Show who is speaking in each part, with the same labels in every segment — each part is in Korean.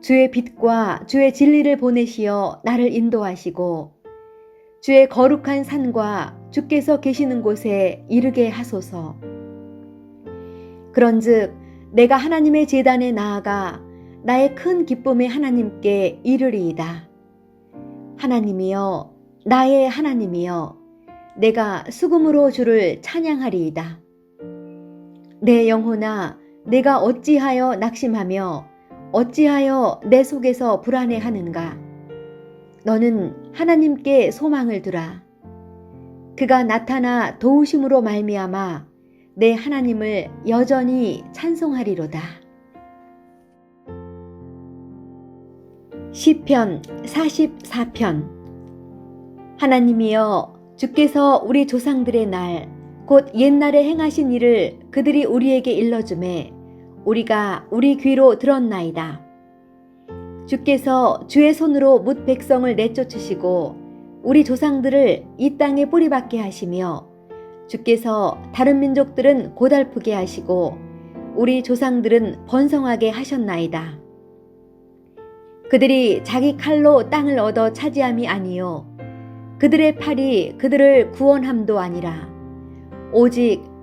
Speaker 1: 주의 빛과 주의 진리를 보내시어 나를 인도하시고 주의 거룩한 산과 주께서 계시는 곳에 이르게 하소서. 그런즉 내가 하나님의 제단에 나아가 나의 큰 기쁨의 하나님께 이르리이다. 하나님이여 나의 하나님이여 내가 수금으로 주를 찬양하리이다. 내 영혼아 내가 어찌하여 낙심하며 어찌하여 내 속에서 불안해하는가? 너는 하나님께 소망을 두라. 그가 나타나 도우심으로 말미암아 내 하나님을 여전히 찬송하리로다. 시편 44편 하나님이여 주께서 우리 조상들의 날 곧 옛날에 행하신 일을 그들이 우리에게 일러주매 우리가 우리 귀로 들었나이다. 주께서 주의 손으로 뭇 백성을 내쫓으시고 우리 조상들을 이 땅에 뿌리박게 하시며 주께서 다른 민족들은 고달프게 하시고 우리 조상들은 번성하게 하셨나이다. 그들이 자기 칼로 땅을 얻어 차지함이 아니요 그들의 팔이 그들을 구원함도 아니라 오직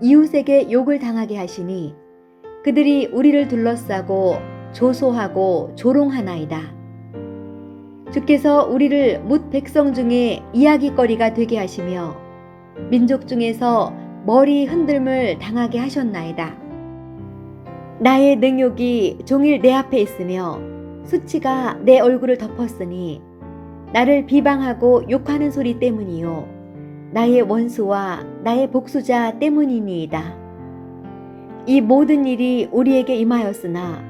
Speaker 1: 이웃에게 욕을 당하게 하시니 그들이 우리를 둘러싸고 조소하고 조롱하나이다. 주께서 우리를 뭇 백성 중에 이야기거리가 되게 하시며 민족 중에서 머리 흔들물 당하게 하셨나이다. 나의 능욕이 종일 내 앞에 있으며 수치가 내 얼굴을 덮었으니 나를 비방하고 욕하는 소리 때문이요. 나의 원수와 나의 복수자 때문이니이다. 이 모든 일이 우리에게 임하였으나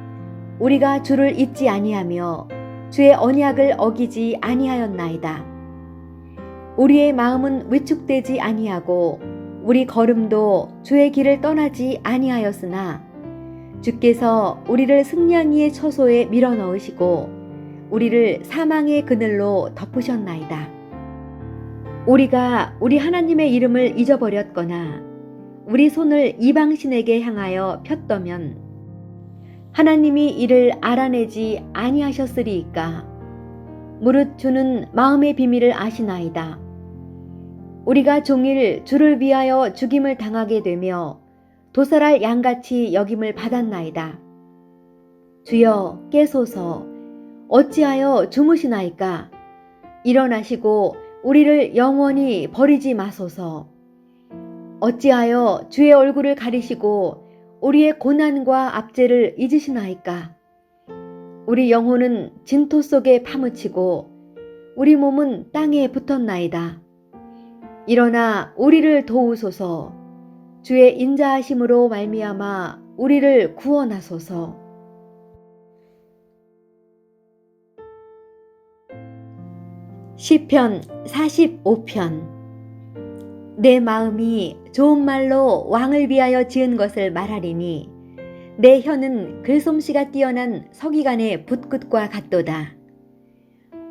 Speaker 1: 우리가 주를 잊지 아니하며 주의 언약을 어기지 아니하였나이다. 우리의 마음은 위축되지 아니하고 우리 걸음도 주의 길을 떠나지 아니하였으나 주께서 우리를 승냥이의 처소에 밀어 넣으시고 우리를 사망의 그늘로 덮으셨나이다. 우리가 우리 하나님의 이름을 잊어버렸거나 우리 손을 이방신에게 향하여 폈더면 하나님이 이를 알아내지 아니하셨으리이까 무릇 주는 마음의 비밀을 아시나이다. 우리가 종일 주를 위하여 죽임을 당하게 되며 도살할 양같이 여김을 받았나이다. 주여 깨소서 어찌하여 주무시나이까 일어나시고 우리를 영원히 버리지 마소서. 어찌하여 주의 얼굴을 가리시고 우리의 고난과 압제를 잊으시나이까? 우리 영혼은 진토 속에 파묻히고 우리 몸은 땅에 붙었나이다. 일어나 우리를 도우소서. 주의 인자하심으로 말미암아 우리를 구원하소서. 시편 45편 내 마음이 좋은 말로 왕을 위하여 지은 것을 말하리니 내 혀는 글솜씨가 뛰어난 서기관의 붓끝과 같도다.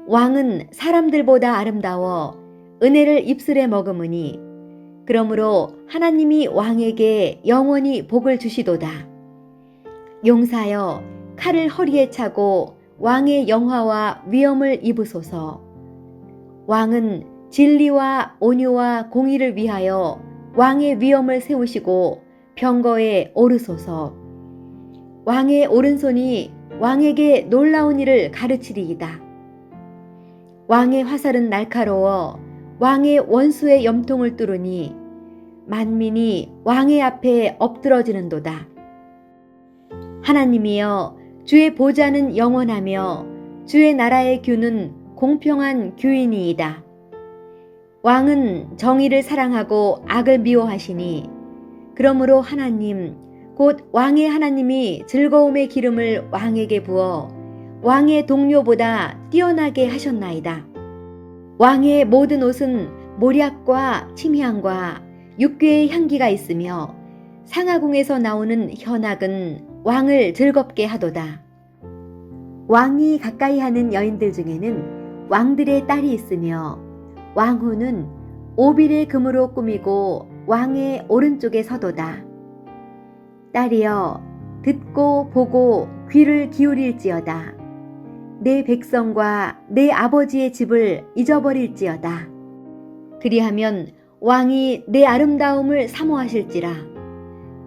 Speaker 1: 왕은 사람들보다 아름다워 은혜를 입술에 머금으니 그러므로 하나님이 왕에게 영원히 복을 주시도다. 용사여 칼을 허리에 차고 왕의 영화와 위엄을 입으소서. 왕은 진리와 온유와 공의를 위하여 왕의 위엄을 세우시고 병거에 오르소서. 왕의 오른손이 왕에게 놀라운 일을 가르치리이다. 왕의 화살은 날카로워 왕의 원수의 염통을 뚫으니 만민이 왕의 앞에 엎드러지는도다. 하나님이여 주의 보좌는 영원하며 주의 나라의 규는 공평한 규인이이다. 왕은 정의를 사랑하고 악을 미워하시니 그러므로 하나님 곧 왕의 하나님이 즐거움의 기름을 왕에게 부어 왕의 동료보다 뛰어나게 하셨나이다. 왕의 모든 옷은 모략과 침향과 육괴의 향기가 있으며 상하궁에서 나오는 현악은 왕을 즐겁게 하도다. 왕이 가까이 하는 여인들 중에는 왕들의 딸이 있으며 왕후는 오빌의 금으로 꾸미고 왕의 오른쪽에 서도다. 딸이여 듣고 보고 귀를 기울일지어다. 내 백성과 내 아버지의 집을 잊어버릴지어다. 그리하면 왕이 내 아름다움을 사모하실지라.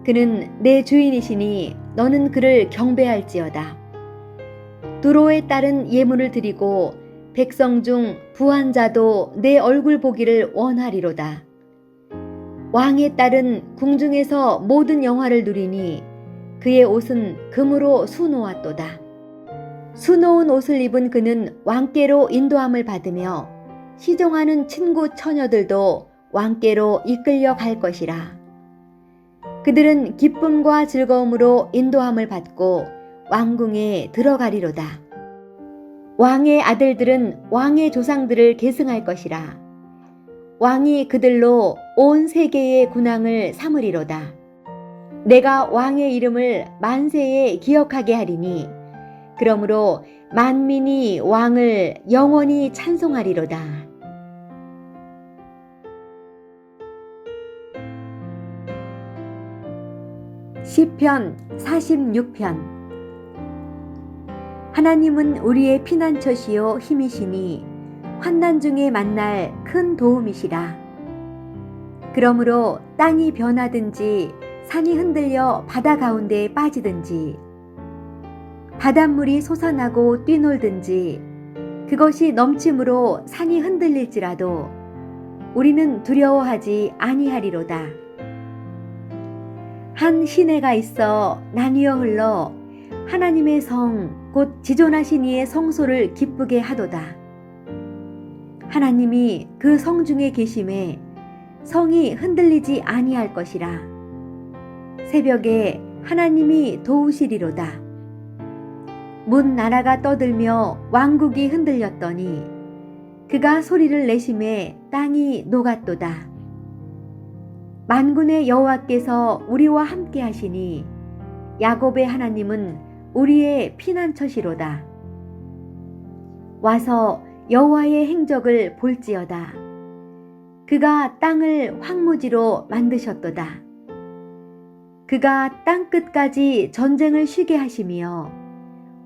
Speaker 1: 그는 내 주인이시니 너는 그를 경배할지어다. 두로의 딸은 예물을 드리고 백성 중 부한 자도 내 얼굴 보기를 원하리로다. 왕의 딸은 궁중에서 모든 영화를 누리니 그의 옷은 금으로 수놓았도다. 수놓은 옷을 입은 그는 왕께로 인도함을 받으며 시종하는 친구 처녀들도 왕께로 이끌려 갈 것이라. 그들은 기쁨과 즐거움으로 인도함을 받고 왕궁에 들어가리로다. 왕의 아들들은 왕의 조상들을 계승할 것이라. 왕이 그들로 온 세계의 군왕을 삼으리로다. 내가 왕의 이름을 만세에 기억하게 하리니 그러므로 만민이 왕을 영원히 찬송하리로다. 시편 46편 하나님은 우리의 피난처시요 힘이시니 환난 중에 만날 큰 도움이시라. 그러므로 땅이 변하든지 산이 흔들려 바다 가운데에 빠지든지 바닷물이 솟아나고 뛰놀든지 그것이 넘침으로 산이 흔들릴지라도 우리는 두려워하지 아니하리로다. 한 시내가 있어 나뉘어 흘러 하나님의 성, 곧 지존하신 이의 성소를 기쁘게 하도다. 하나님이 그 성 중에 계심에 성이 흔들리지 아니할 것이라. 새벽에 하나님이 도우시리로다. 문 나라가 떠들며 왕국이 흔들렸더니 그가 소리를 내심에 땅이 녹았도다. 만군의 여호와께서 우리와 함께 하시니 야곱의 하나님은 우리의 피난처시로다. 와서 여호와의 행적을 볼지어다. 그가 땅을 황무지로 만드셨도다. 그가 땅 끝까지 전쟁을 쉬게 하시며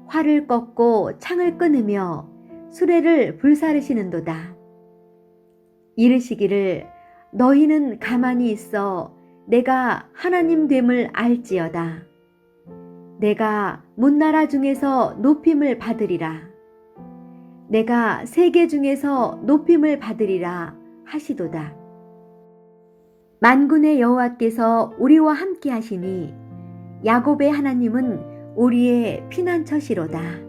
Speaker 1: 활을 꺾고 창을 끊으며 수레를 불사르시는도다. 이르시기를 너희는 가만히 있어 내가 하나님 됨을 알지어다. 내가 문나라 중에서 높임을 받으리라. 내가 세계 중에서 높임을 받으리라 하시도다. 만군의 여호와께서 우리와 함께 하시니 야곱의 하나님은 우리의 피난처시로다.